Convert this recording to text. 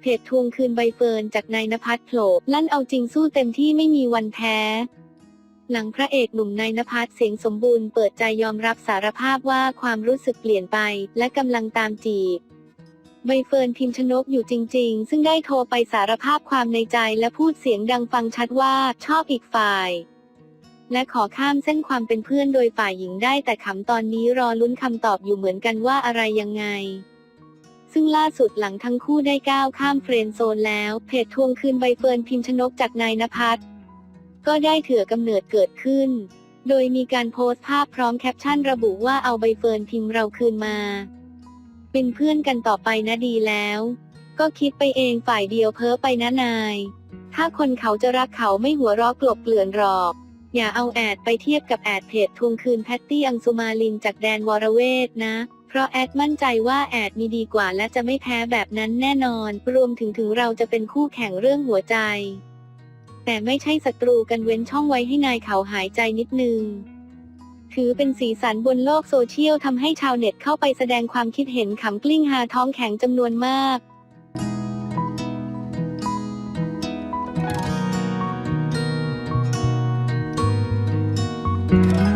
เพจทวงคืนใบเฟิร์นจากนายนภัสโผล่ลั่นเอาจริงสู้เต็มที่ไม่มีวันแพ้ หลังพระเอกหนุ่มนายนภัสเสียงสมบูรณ์เปิดใจยอมรับสารภาพว่าความรู้สึกเปลี่ยนไป และกำลังตามจีบใบเฟิร์นพิมพ์ชนกอยู่จริง ๆ ซึ่งได้โทรไปสารภาพความในใจและพูดเสียงดังฟังชัดว่าชอบอีกฝ่าย และขอข้ามเส้นความเป็นเพื่อนโดยฝ่ายหญิงได้แต่ขำตอนนี้รอลุ้นคำตอบอยู่เหมือนกันว่าอะไรยังไง ซึ่งล่าสุดหลังทั้งคู่ได้ก้าวข้ามเฟรนด์โซนแล้ว เพจทวงคืนใบเฟิร์นพิมชนกจากนายนภัสก็ได้เถื่อกำเนิดเกิดขึ้น โดยมีการโพสต์ภาพพร้อมแคปชั่นระบุว่าเอาใบเฟิร์นพิมเราคืนมา เป็นเพื่อนกันต่อไปนะดีแล้ว ก็คิดไปเองฝ่ายเดียวเพ้อไปนะนาย ถ้าคนเขาจะรักเขาไม่หัวรอกกลบเกลื่อนหรอกอย่าเอาแอดไปเทียบกับแอดเพจทวงคืนแพตตี้อังสุมาลินจากแดนวรเวทนะ เพราะแอดมั่นใจว่าแอดมีดีกว่าและจะไม่แพ้แบบนั้นแน่นอน รวมถึงถึงเราจะเป็นคู่แข่งเรื่องหัวใจ แต่ไม่ใช่ศัตรูกันเว้นช่องไว้ให้นายเขาหายใจนิดนึง ถือเป็นสีสันบนโลกโซเชียลทำให้ชาวเน็ตเข้าไปแสดงความคิดเห็นขำกลิ้งฮาท้องแข็งจำนวนมาก Thank